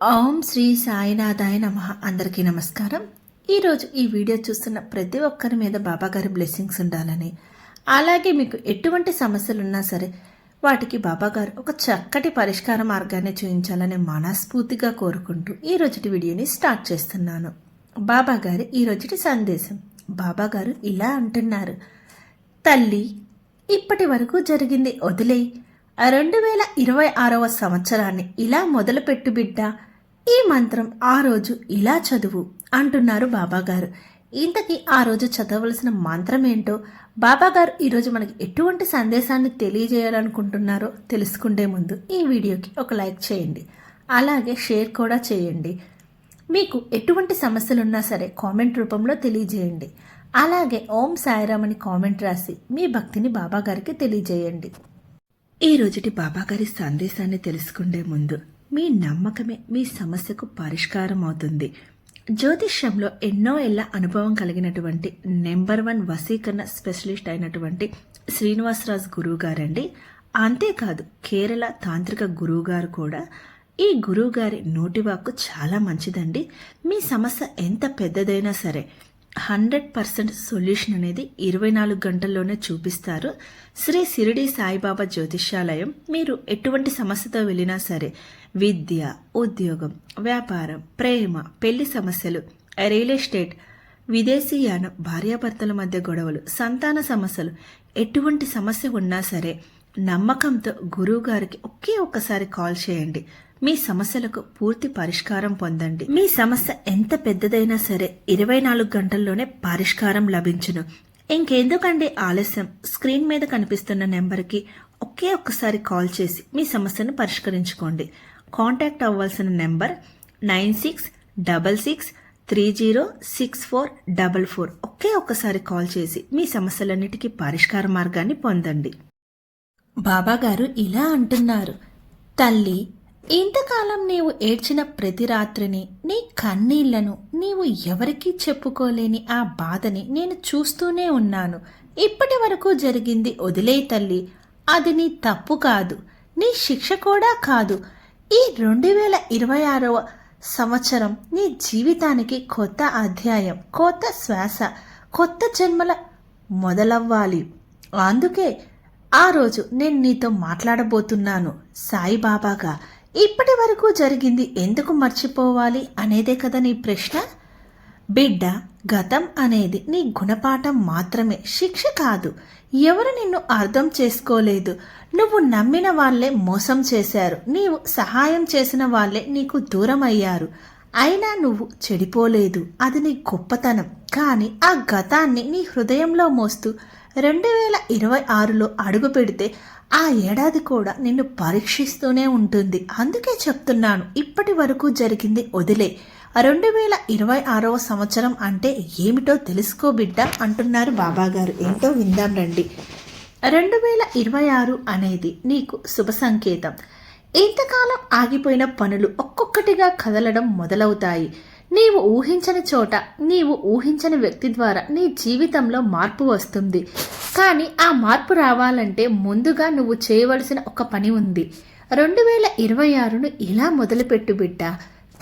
ఓం శ్రీ సాయినాథాయ నమ. అందరికీ నమస్కారం. ఈరోజు ఈ వీడియో చూస్తున్న ప్రతి ఒక్కరి మీద బాబాగారి బ్లెస్సింగ్స్ ఉండాలని అలాగే మీకు ఎటువంటి సమస్యలు ఉన్నా సరే వాటికి బాబాగారు ఒక చక్కటి పరిష్కార మార్గాన్ని చూపించాలని మనస్ఫూర్తిగా కోరుకుంటూ ఈ రోజుటి వీడియోని స్టార్ట్ చేస్తున్నాను. బాబాగారి ఈ రోజుటి సందేశం. బాబాగారు ఇలా అంటున్నారు. తల్లి ఇప్పటి వరకు జరిగింది వదిలే రెండు వేల ఇరవై ఆరవ సంవత్సరాన్ని ఇలా మొదలుపెట్టు బిడ్డ. ఈ మంత్రం ఆ రోజు ఇలా చదువు అంటున్నారు బాబాగారు. ఇంతకీ ఆ రోజు చదవలసిన మంత్రం ఏంటో బాబాగారు ఈరోజు మనకి ఎటువంటి సందేశాన్ని తెలియజేయాలనుకుంటున్నారో తెలుసుకుంటే ముందు ఈ వీడియోకి ఒక లైక్ చేయండి. అలాగే షేర్ కూడా చేయండి. మీకు ఎటువంటి సమస్యలున్నా సరే కామెంట్ రూపంలో తెలియజేయండి. అలాగే ఓం సాయిరామ్ అని కామెంట్ రాసి మీ భక్తిని బాబాగారికి తెలియజేయండి. ఈ రోజుటి బాబాగారి సందేశాన్ని తెలుసుకుండే ముందు మీ నమ్మకమే మీ సమస్యకు పరిష్కారం అవుతుంది జ్యోతిష్యంలో ఎన్నో ఏళ్ళ అనుభవం కలిగినటువంటి నెంబర్ వన్ వసీకరణ స్పెషలిస్ట్ అయినటువంటి శ్రీనివాసరాజ్ గురువు గారండి అంతేకాదు కేరళ తాంత్రిక గురువు గారు కూడా ఈ గురువు గారి నోటివాక్కు చాలా మంచిదండి. మీ సమస్య ఎంత పెద్దదైనా సరే హండ్రెడ్ పర్సెంట్ సొల్యూషన్ అనేది ఇరవై నాలుగు గంటల్లోనే చూపిస్తారు. శ్రీ సిరిడి సాయిబాబా జ్యోతిష్యాలయం మీరు ఎటువంటి సమస్యతో వెళ్ళినా సరే విద్య ఉద్యోగం వ్యాపారం ప్రేమ పెళ్ళి సమస్యలు రియల్ ఎస్టేట్ విదేశీయానం భార్యాభర్తల మధ్య గొడవలు సంతాన సమస్యలు ఎటువంటి సమస్య ఉన్నా సరే నమ్మకంతో గురువు గారికి ఒకే ఒక్కసారి కాల్ చేయండి. మీ సమస్యలకు పూర్తి పరిష్కారం పొందండి. మీ సమస్య ఎంత పెద్దదైనా సరే ఇరవై నాలుగు గంటల్లోనే పరిష్కారం లభించును. ఇంకెందుకండి ఆలస్యం? స్క్రీన్ మీద కనిపిస్తున్న నెంబర్కి ఒకే ఒక్కసారి కాల్ చేసి మీ సమస్యను పరిష్కరించుకోండి. కాంటాక్ట్ అవ్వాల్సిన number nine six double six three zero six four double four. ఒకే ఒక్కసారి కాల్ చేసి మీ సమస్యలన్నిటికీ పరిష్కార మార్గాన్ని పొందండి. బాబాగారు ఇలా అంటున్నారు. తల్లి ఇంతకాలం నీవు ఏడ్చిన ప్రతి రాత్రిని నీ కన్నీళ్ళను నీవు ఎవరికీ చెప్పుకోలేని ఆ బాధని నేను చూస్తూనే ఉన్నాను. ఇప్పటి వరకు జరిగింది వదిలే తల్లి అది నీ తప్పు కాదు నీ శిక్ష కూడా కాదు. ఈ రెండు వేల ఇరవై ఆరవ సంవత్సరం నీ జీవితానికి కొత్త అధ్యాయం కొత్త శ్వాస కొత్త జన్మల మొదలవ్వాలి. అందుకే ఆ రోజు నేను నీతో మాట్లాడబోతున్నాను. సాయిబాబాగా ఇప్పటి వరకు జరిగింది ఎందుకు మర్చిపోవాలి అనేదే కదా నీ ప్రశ్న? బిడ్డ గతం అనేది నీ గుణపాఠం మాత్రమే. శిక్ష కాదు. ఎవరు నిన్ను అర్థం చేసుకోలేదు? నువ్వు నమ్మిన వాళ్ళే మోసం చేశారు. నీవు సహాయం చేసిన వాళ్ళే నీకు దూరం అయ్యారు అయినా నువ్వు చెడిపోలేదు. అది నీ గొప్పతనం. కానీ ఆ గతాన్ని నీ హృదయంలో మోస్తూ రెండు వేల ఇరవై ఆరులో అడుగు పెడితే ఆ ఏడాది కూడా నిన్ను పరీక్షిస్తూనే ఉంటుంది. అందుకే చెప్తున్నాను ఇప్పటి వరకు జరిగింది వదిలే. రెండు వేల ఇరవై ఆరవ సంవత్సరం అంటే ఏమిటో తెలుసుకో బిడ్డ అంటున్నారు బాబాగారు. ఏంటో విందాం రండి. రెండు వేల ఇరవై ఆరు అనేది నీకు శుభ సంకేతం. ఇంతకాలం ఆగిపోయిన పనులు ఒక్కొక్కటిగా కదలడం మొదలవుతాయి. నీవు ఊహించని చోట నీవు ఊహించని వ్యక్తి ద్వారా నీ జీవితంలో మార్పు వస్తుంది. కానీ ఆ మార్పు రావాలంటే ముందుగా నువ్వు చేయవలసిన ఒక పని ఉంది. రెండు వేల ఇరవై ఆరును ఇలా మొదలుపెట్టు బిడ్డ.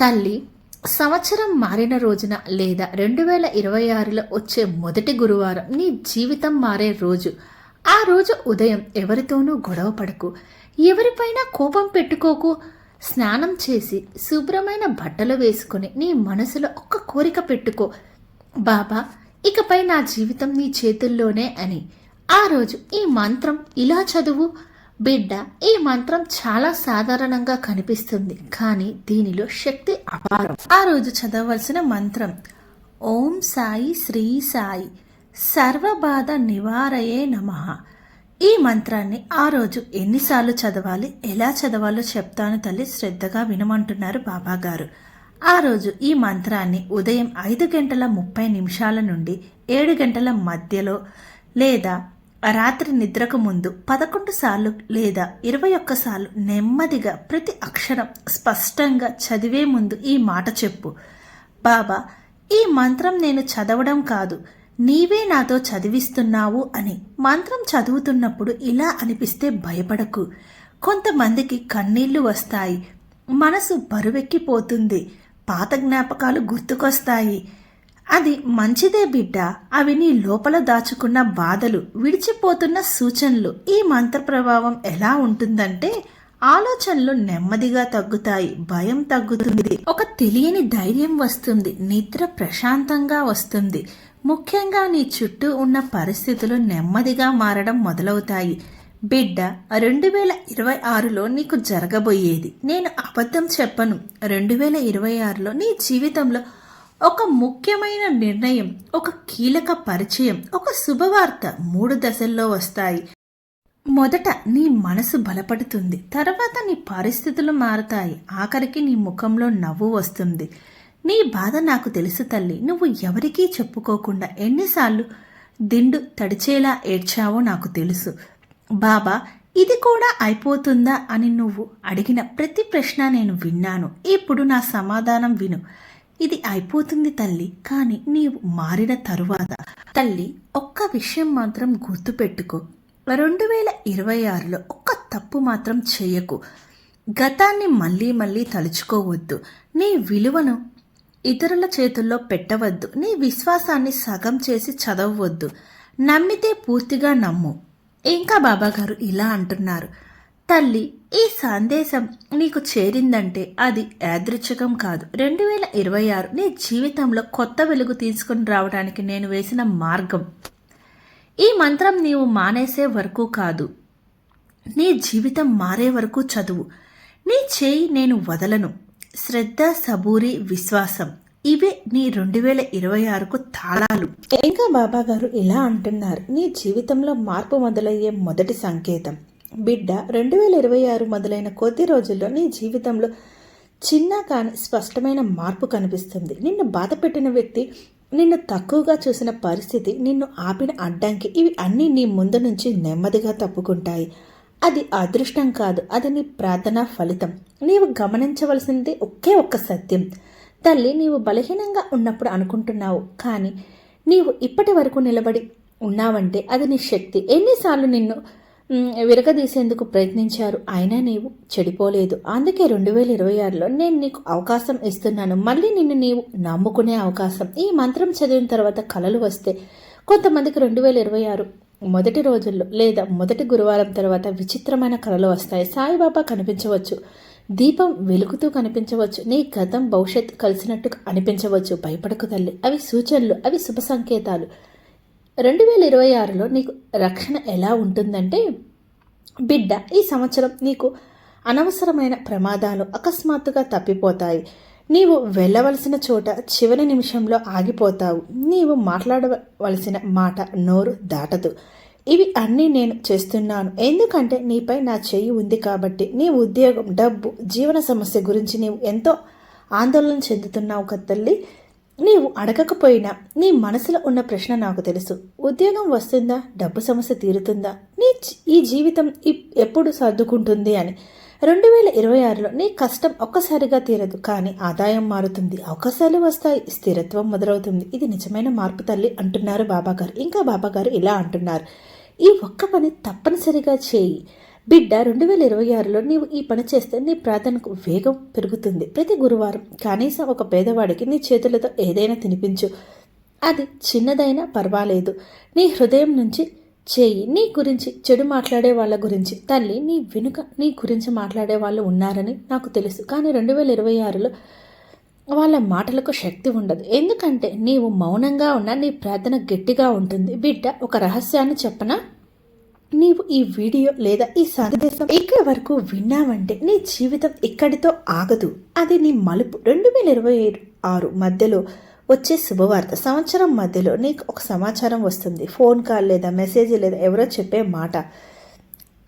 తల్లి సంవత్సరం మారిన రోజున లేదా రెండు వేల ఇరవై ఆరులో వచ్చే మొదటి గురువారం నీ జీవితం మారే రోజు. ఆ రోజు ఉదయం ఎవరితోనూ గొడవ పడకు. ఎవరిపైనా కోపం పెట్టుకోకు. స్నానం చేసి శుభ్రమైన బట్టలు వేసుకుని నీ మనసులో ఒక్క కోరిక పెట్టుకో. బాబా ఇకపై నా జీవితం నీ చేతుల్లోనే అని. ఆ రోజు ఈ మంత్రం ఇలా చదువు. బిడ్డ ఈ మంత్రం చాలా సాధారణంగా కనిపిస్తుంది కానీ దీనిలో శక్తి అపారం. ఆ రోజు చదవలసిన మంత్రం ఓం సాయి శ్రీ సాయి. సర్వబాధ నివారయే నమః. ఈ మంత్రాన్ని ఆ రోజు ఎన్నిసార్లు చదవాలి ఎలా చదవాలో చెప్తాను తల్లి శ్రద్ధగా వినమంటున్నారు బాబాగారు. ఆ రోజు ఈ మంత్రాన్ని ఉదయం ఐదు గంటల ముప్పై నిమిషాల నుండి ఏడు గంటల మధ్యలో లేదా రాత్రి నిద్రకు ముందు పదకొండు సార్లు లేదా ఇరవై ఒక్కసార్లు నెమ్మదిగా ప్రతి అక్షరం స్పష్టంగా చదివే ముందు ఈ మాట చెప్పు. బాబా ఈ మంత్రం నేను చదవడం కాదు నీవే నాతో చదివిస్తున్నావు అని. మంత్రం చదువుతున్నప్పుడు ఇలా అనిపిస్తే భయపడకు. కొంతమందికి కన్నీళ్ళు వస్తాయి. మనసు బరువెక్కిపోతుంది. పాత జ్ఞాపకాలు గుర్తుకొస్తాయి. అది మంచిదే బిడ్డ. అవి నీ లోపల దాచుకున్న బాధలు విడిచిపోతున్న సూచనలు. ఈ మంత్ర ప్రభావం ఎలా ఉంటుందంటే ఆలోచనలు నెమ్మదిగా తగ్గుతాయి. భయం తగ్గుతుంది. ఒక తెలియని ధైర్యం వస్తుంది. నిద్ర ప్రశాంతంగా వస్తుంది. ముఖ్యంగా నీ చుట్టూ ఉన్న పరిస్థితులు నెమ్మదిగా మారడం మొదలవుతాయి. బిడ్డ రెండు వేల ఇరవై ఆరులో నీకు జరగబోయేది. నేను అబద్ధం చెప్పను. రెండు వేల ఇరవై ఆరులో నీ జీవితంలో ఒక ముఖ్యమైన నిర్ణయం ఒక కీలక పరిచయం ఒక శుభవార్త మూడు దశల్లో వస్తాయి. మొదట నీ మనసు బలపడుతుంది. తర్వాత నీ పరిస్థితులు మారుతాయి. ఆఖరికి నీ ముఖంలో నవ్వు వస్తుంది. నీ బాధ నాకు తెలుసు తల్లి. నువ్వు ఎవరికీ చెప్పుకోకుండా ఎన్నిసార్లు దిండు తడిచేలా ఏడ్చావో నాకు తెలుసు. బాబా ఇది కూడా అయిపోతుందా అని నువ్వు అడిగిన ప్రతి ప్రశ్న నేను విన్నాను. ఇప్పుడు నా సమాధానం విను. ఇది అయిపోతుంది తల్లి కానీ నీవు మారిన తరువాత. తల్లి ఒక్క విషయం మాత్రం గుర్తుపెట్టుకో. రెండు వేల ఇరవై ఆరులో ఒక్క తప్పు మాత్రం చేయకు. గతాన్ని మళ్ళీ మళ్ళీ తలుచుకోవద్దు. నీ విలువను ఇతరుల చేతుల్లో పెట్టవద్దు. నీ విశ్వాసాన్ని సగం చేసి చదవవద్దు. నమ్మితే పూర్తిగా నమ్ము. ఇంకా బాబాగారు ఇలా అంటున్నారు. తల్లి ఈ సందేశం నీకు చేరిందంటే అది యాదృచ్ఛికం కాదు. రెండు వేల ఇరవై ఆరు నీ జీవితంలో కొత్త వెలుగు తీసుకుని రావడానికి నేను వేసిన మార్గం. ఈ మంత్రం నీవు మానేసే వరకు కాదు. నీ జీవితం మారే వరకు చదువు. నీ చేయి నేను వదలను. శ్రద్ధ సబూరి విశ్వాసం. ఇవే నీ రెండు వేల ఇరవై ఆరుకు తాళాలు. ఇంకా బాబా గారు ఇలా అంటున్నారు. నీ జీవితంలో మార్పు మొదలయ్యే మొదటి సంకేతం. బిడ్డ రెండు వేల ఇరవై ఆరు మొదలైన కొద్ది రోజుల్లో నీ జీవితంలో చిన్న కానీ స్పష్టమైన మార్పు కనిపిస్తుంది. నిన్ను బాధ పెట్టిన వ్యక్తి నిన్ను తక్కువగా చూసిన పరిస్థితి నిన్ను ఆపిన అడ్డంకి ఇవి అన్నీ నీ ముందు నుంచి నెమ్మదిగా తప్పుకుంటాయి. అది అదృష్టం కాదు అది నీ ప్రార్థన ఫలితం. నీవు గమనించవలసింది ఒకే ఒక్క సత్యం. తల్లి నీవు బలహీనంగా ఉన్నప్పుడు అనుకుంటున్నావు కానీ నీవు ఇప్పటి వరకు నిలబడి ఉన్నావంటే అది నీ శక్తి. ఎన్నిసార్లు నిన్ను విరగదీసేందుకు ప్రయత్నించారు అయినా నీవు చెడిపోలేదు. అందుకే రెండు వేల ఇరవై ఆరులో నేను నీకు అవకాశం ఇస్తున్నాను. మళ్ళీ నిన్ను నీవు నమ్ముకునే అవకాశం. ఈ మంత్రం చదివిన తర్వాత కళలు వస్తే కొంతమందికి రెండు వేల ఇరవై ఆరు మొదటి రోజుల్లో లేదా మొదటి గురువారం తర్వాత విచిత్రమైన కళలు వస్తాయి. సాయిబాబా కనిపించవచ్చు. దీపం వెలుగుతూ కనిపించవచ్చు. నీ గతం భవిష్యత్తు కలిసినట్టు అనిపించవచ్చు. భయపడకు తల్లి. అవి సూచనలు. అవి శుభ సంకేతాలు. రెండు వేల ఇరవై ఆరులో నీకు రక్షణ ఎలా ఉంటుందంటే బిడ్డ ఈ సంవత్సరం నీకు అనవసరమైన ప్రమాదాలు అకస్మాత్తుగా తప్పిపోతాయి. నీవు వెళ్ళవలసిన చోట చివరి నిమిషంలో ఆగిపోతావు. నీవు మాట్లాడవలసిన మాట నోరు దాటదు. ఇవి అన్నీ నేను చేస్తున్నాను. ఎందుకంటే నీపై నా చెయ్యి ఉంది కాబట్టి నీ ఉద్యోగం డబ్బు జీవన సమస్య గురించి నీవు ఎంతో ఆందోళన చెందుతున్నావు కదా తల్లి నీవు అడగకపోయినా నీ మనసులో ఉన్న ప్రశ్న నాకు తెలుసు. ఉద్యోగం వస్తుందా? డబ్బు సమస్య తీరుతుందా? నీ ఈ జీవితం ఇప్- ఎప్పుడు సర్దుకుంటుంది అని. రెండు వేల ఇరవై ఆరులో నీ కష్టం ఒక్కసారిగా తీరదు కానీ ఆదాయం మారుతుంది. అవకాశాలు వస్తాయి స్థిరత్వం మొదలవుతుంది. ఇది నిజమైన మార్పు తల్లి అంటున్నారు బాబాగారు. ఇంకా బాబాగారు ఇలా అంటున్నారు. ఈ ఒక్క పని తప్పనిసరిగా చేయి. బిడ్డ రెండు వేల ఇరవై ఆరులో నీవు ఈ పని చేస్తే నీ ప్రార్థనకు వేగం పెరుగుతుంది. ప్రతి గురువారం కనీసం ఒక పేదవాడికి నీ చేతులతో ఏదైనా తినిపించు. అది చిన్నదైనా పర్వాలేదు. నీ హృదయం నుంచి చేయి నీ గురించి చెడు మాట్లాడే వాళ్ళ గురించి తల్లి నీ వెనుక నీ గురించి మాట్లాడే వాళ్ళు ఉన్నారని నాకు తెలుసు. కానీ రెండు వేల ఇరవై ఆరులో వాళ్ళ మాటలకు శక్తి ఉండదు. ఎందుకంటే నీవు మౌనంగా ఉన్న నీ ప్రార్థన గట్టిగా ఉంటుంది. బిడ్డ ఒక రహస్యాన్ని చెప్పనా? నీవు ఈ వీడియో లేదా ఈ సందేశం ఇక్కడ వరకు విన్నావంటే నీ జీవితం ఇక్కడితో ఆగదు. అది నీ మలుపు. రెండు వేల ఇరవై ఆరు మధ్యలో వచ్చే శుభవార్త. సంవత్సరం మధ్యలో నీకు ఒక సమాచారం వస్తుంది. ఫోన్ కాల్ లేదా మెసేజ్ లేదా ఎవరో చెప్పే మాట.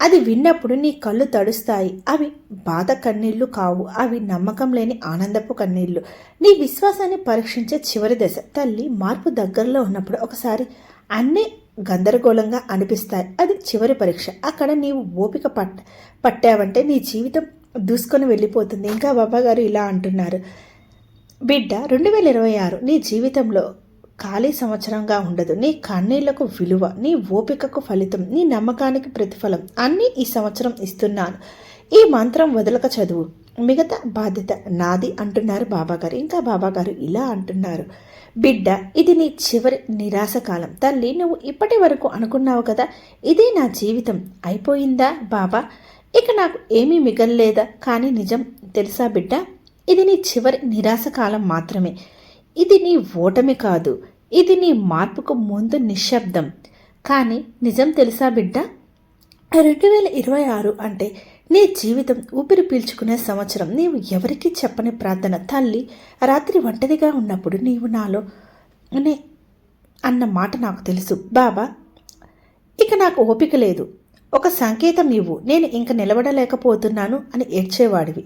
అది విన్నప్పుడు నీ కళ్ళు తడుస్తాయి. అవి బాధ కన్నీళ్ళు కావు. అవి నమ్మకం లేని ఆనందపు కన్నీళ్ళు. నీ విశ్వాసాన్ని పరీక్షించే చివరి దశ. తల్లి మార్పు దగ్గరలో ఉన్నప్పుడు ఒకసారి అన్నీ గందరగోళంగా అనిపిస్తాయి. అది చివరి పరీక్ష. అక్కడ నీవు ఓపిక పట్ట పట్టావంటే నీ జీవితం దూసుకొని వెళ్ళిపోతుంది. ఇంకా బాబాగారు ఇలా అంటున్నారు. బిడ్డ రెండు వేల ఇరవై ఆరు నీ జీవితంలో ఖాళీ సంవత్సరంగా ఉండదు. నీ కన్నీళ్ళకు విలువ నీ ఓపికకు ఫలితం నీ నమ్మకానికి ప్రతిఫలం అన్నీ ఈ సంవత్సరం ఇస్తున్నాను. ఈ మంత్రం వదలక చదువు. మిగతా బాధ్యత నాది అంటున్నారు బాబాగారు. ఇంకా బాబాగారు ఇలా అంటున్నారు. బిడ్డ ఇది నీ చివరి నిరాశ కాలం. తల్లి నువ్వు ఇప్పటి వరకు అనుకున్నావు కదా ఇదే నా జీవితం. అయిపోయిందా బాబా? ఇక నాకు ఏమీ మిగల్లేదా? కానీ నిజం తెలుసా బిడ్డ? ఇది నీ చివరి నిరాశ కాలం మాత్రమే. ఇది నీ ఓటమి కాదు. ఇది నీ మార్పుకు ముందు నిశ్శబ్దం. కానీ నిజం తెలుసా బిడ్డ? రెండు వేల ఇరవై ఆరు అంటే నీ జీవితం ఊపిరి పీల్చుకునే సంవత్సరం నీవు ఎవరికీ చెప్పని ప్రార్థన. తల్లి రాత్రి ఒంటరిగా ఉన్నప్పుడు నీవు నాలో నే అన్న మాట నాకు తెలుసు. బాబా ఇక నాకు ఓపిక లేదు. ఒక సంకేతం ఇవ్వు. నేను ఇంక నిలబడలేకపోతున్నాను అని ఏడ్చేవాడివి.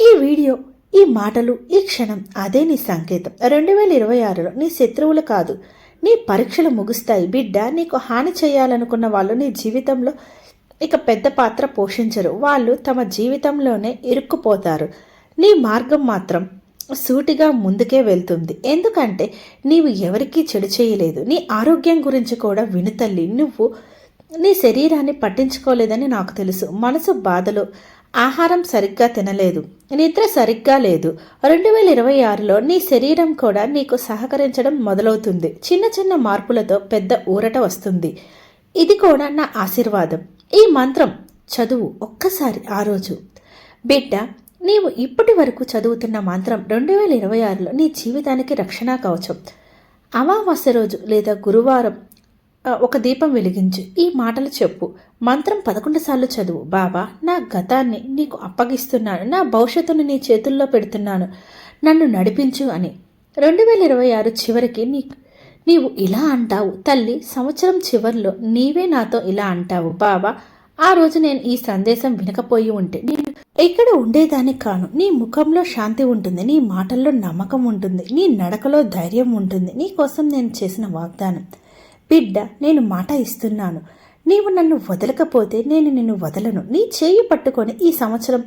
ఈ వీడియో ఈ మాటలు ఈ క్షణం అదే నీ సంకేతం. రెండు వేల ఇరవై ఆరులో నీ శత్రువులు కాదు. నీ పరీక్షలు ముగుస్తాయి. బిడ్డ నీకు హాని చేయాలనుకున్న వాళ్ళు నీ జీవితంలో ఇక పెద్ద పాత్ర పోషించరు. వాళ్ళు తమ జీవితంలోనే ఇరుక్కుపోతారు. నీ మార్గం మాత్రం సూటిగా ముందుకే వెళ్తుంది. ఎందుకంటే నీవు ఎవరికీ చెడు చేయలేదు. నీ ఆరోగ్యం గురించి కూడా వినుతల్లి నువ్వు నీ శరీరాన్ని పట్టించుకోలేదని నాకు తెలుసు. మనసు బాధలు ఆహారం సరిగ్గా తినలేదు. నిద్ర సరిగ్గా లేదు. రెండు వేల ఇరవై ఆరులో నీ శరీరం కూడా నీకు సహకరించడం మొదలవుతుంది. చిన్న చిన్న మార్పులతో పెద్ద ఊరట వస్తుంది. ఇది కూడా నా ఆశీర్వాదం. ఈ మంత్రం చదువు ఒక్కసారి ఆ రోజు. బిడ్డ నీవు ఇప్పటి వరకు చదువుతున్న మంత్రం రెండు వేల ఇరవై ఆరులో నీ జీవితానికి రక్షణ కవచం అమావాస్య రోజు లేదా గురువారం ఒక దీపం వెలిగించు. ఈ మాటలు చెప్పు. మంత్రం పదకొండు సార్లు చదువు. బాబా నా గతాన్ని నీకు అప్పగిస్తున్నాను. నా భవిష్యత్తును నీ చేతుల్లో పెడుతున్నాను. నన్ను నడిపించు అని. రెండు వేల ఇరవై ఆరు చివరికి నీ నీవు ఇలా అంటావు. తల్లి సంవత్సరం చివరిలో నీవే నాతో ఇలా అంటావు. బాబా ఆ రోజు నేను ఈ సందేశం వినకపోయి ఉంటే నేను ఇక్కడ ఉండేదాన్ని కాను. నీ ముఖంలో శాంతి ఉంటుంది. నీ మాటల్లో నమ్మకం ఉంటుంది. నీ నడకలో ధైర్యం ఉంటుంది. నీ కోసం నేను చేసిన వాగ్దానం. బిడ్డ నేను మాట ఇస్తున్నాను. నీవు నన్ను వదలకపోతే నేను నిన్ను వదలను. నీ చేయి పట్టుకొని ఈ సంవత్సరం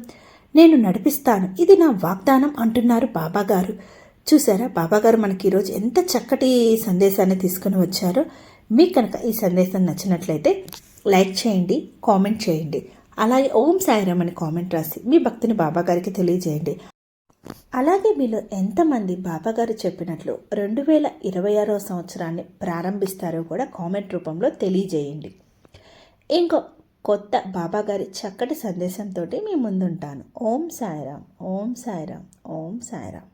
నేను నడిపిస్తాను. ఇది నా వాగ్దానం అంటున్నారు బాబాగారు. చూసారా బాబాగారు మనకి ఈరోజు ఎంత చక్కటి సందేశాన్ని తీసుకుని వచ్చారో. మీకు కనుక ఈ సందేశం నచ్చినట్లయితే లైక్ చేయండి కామెంట్ చేయండి. అలాగే ఓం సాయిరామ్ అని కామెంట్ రాసి మీ భక్తిని బాబాగారికి తెలియజేయండి. అలాగే మీలో ఎంతమంది బాబాగారు చెప్పినట్లు రెండు వేల ఇరవై ఆరో సంవత్సరాన్ని ప్రారంభిస్తారో కూడా కామెంట్ రూపంలో తెలియజేయండి. ఇంకో కొత్త బాబాగారి చక్కటి సందేశంతో మీ ముందుంటాను. ఓం సాయిరామ్ ఓం సాయిరామ్ ఓం సాయిరామ్.